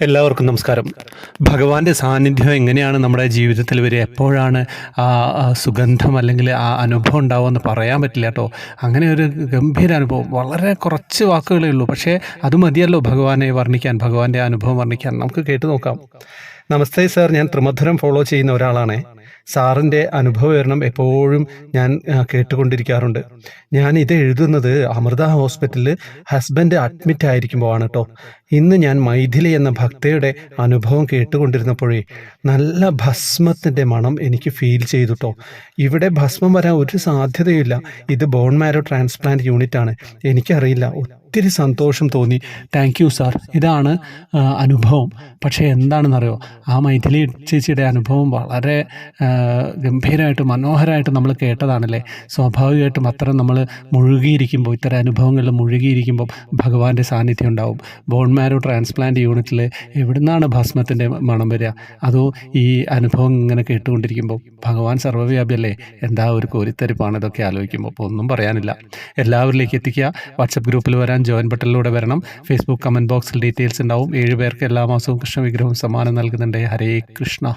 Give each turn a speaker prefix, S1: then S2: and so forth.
S1: എല്ലാവർക്കും നമസ്കാരം. ഭഗവാന്റെ സാന്നിധ്യം എങ്ങനെയാണ് നമ്മുടെ ജീവിതത്തിൽ വരിക? എപ്പോഴാണ് ആ സുഗന്ധം അല്ലെങ്കിൽ ആ അനുഭവം ഉണ്ടാവുമെന്ന് പറയാൻ പറ്റില്ല കേട്ടോ. അങ്ങനെ ഒരു ഗംഭീര അനുഭവം. വളരെ കുറച്ച് വാക്കുകളേ ഉള്ളൂ. പക്ഷേ അത് മതിയല്ലോ ഭഗവാനെ വർണിക്കാൻ ഭഗവാന്റെ അനുഭവം വർണിക്കാൻ. നമുക്ക് കേട്ടു നോക്കാം. നമസ്തേ സാർ ഞാൻ ത്രിമധുരം ഫോളോ ചെയ്യുന്ന ഒരാളാണ്. സാറിന്റെ അനുഭവ വിവരണം എപ്പോഴും ഞാൻ കേട്ടുകൊണ്ടിരിക്കാറുണ്ട്. ഞാൻ ഇത് എഴുതുന്നത് അമൃത ഹോസ്പിറ്റലിൽ ഹസ്ബൻഡ് അഡ്മിറ്റ് ആയിരിക്കുമ്പോൾ ആണ് കേട്ടോ. ഇന്ന് ഞാൻ മൈഥിലി എന്ന ഭക്തയുടെ അനുഭവം കേട്ടുകൊണ്ടിരുന്നപ്പോഴേ നല്ല ഭസ്മത്തിന്റെ മണം എനിക്ക് ഫീൽ ചെയ്തു കേട്ടോ ഇവിടെ ഭസ്മം വരാൻ ഒരു സാധ്യതയില്ല ഇത് ബോൺ മാരോ ട്രാൻസ്പ്ലാന്റ് യൂണിറ്റ് ആണ്. എനിക്കറിയില്ല. ഒത്തിരി സന്തോഷം തോന്നി. താങ്ക് യു സാർ ഇതാണ് അനുഭവം. പക്ഷേ എന്താണെന്നറിയോ? ആ മൈഥിലി ചേച്ചിയുടെ അനുഭവം വളരെ ഗംഭീരമായിട്ട് മനോഹരമായിട്ട് നമ്മൾ കേട്ടതാണല്ലേ? സ്വാഭാവികമായിട്ടും അത്തരം നമ്മൾ മുഴുകിയിരിക്കുമ്പോൾ ഇത്തരം അനുഭവങ്ങളിൽ മുഴുകിയിരിക്കുമ്പോൾ ഭഗവാന്റെ സാന്നിധ്യം ഉണ്ടാവും. ബോൺ മാരോ ട്രാൻസ്പ്ലാന്റ് യൂണിറ്റിൽ എവിടുന്നാണ് ഭസ്മത്തിന്റെ മണം വരിക? അതോ ഈ അനുഭവം ഇങ്ങനെ കേട്ടുകൊണ്ടിരിക്കുമ്പോൾ ഭഗവാൻ സർവവ്യാപിയല്ലേ എന്താ ഒരു കോരിത്തരിപ്പാണ് ഇതൊക്കെ ആലോചിക്കുമ്പോൾ? അപ്പോൾ ഒന്നും പറയാനില്ല. എല്ലാവരിലേക്ക് എത്തിക്കുക. വാട്സപ്പ് ഗ്രൂപ്പിൽ വരാൻ ജോയിൻ ബട്ടണിലൂടെ വരണം. ഫേസ്ബുക്ക് കമന്റ് ബോക്സിൽ ഡീറ്റെയിൽസ് ഉണ്ടാവും. ഏഴ് പേർക്ക് എല്ലാ മാസവും കൃഷ്ണ വിഗ്രഹവും സമ്മാനം നൽകുന്നുണ്ട്. ഹരേ കൃഷ്ണ.